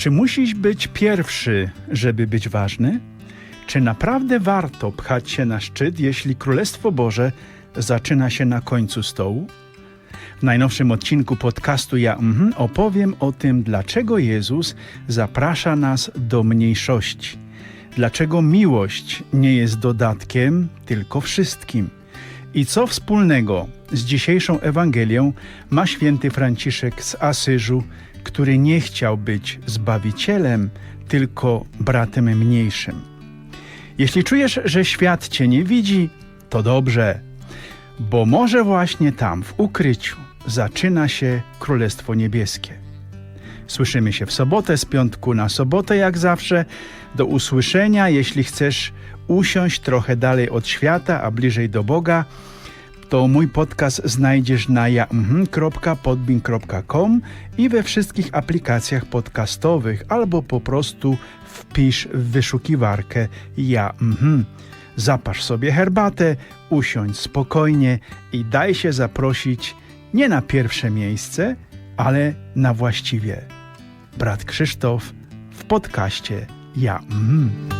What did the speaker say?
Czy musisz być pierwszy, żeby być ważny? Czy naprawdę warto pchać się na szczyt, jeśli Królestwo Boże zaczyna się na końcu stołu? W najnowszym odcinku podcastu Ja mhm, opowiem o tym, dlaczego Jezus zaprasza nas do mniejszości. Dlaczego miłość nie jest dodatkiem, tylko wszystkim. I co wspólnego z dzisiejszą Ewangelią ma święty Franciszek z Asyżu, który nie chciał być zbawicielem, tylko bratem mniejszym. Jeśli czujesz, że świat cię nie widzi, to dobrze, bo może właśnie tam, w ukryciu, zaczyna się Królestwo Niebieskie. Słyszymy się w sobotę, z piątku na sobotę, jak zawsze. Do usłyszenia, jeśli chcesz usiąść trochę dalej od świata, a bliżej do Boga, to mój podcast znajdziesz na ja.podbin.com i we wszystkich aplikacjach podcastowych, albo po prostu wpisz w wyszukiwarkę ja. Mhm. Zapasz sobie herbatę, usiądź spokojnie i daj się zaprosić nie na pierwsze miejsce, ale na właściwie. Brat Krzysztof w podcaście Ja. Mhm.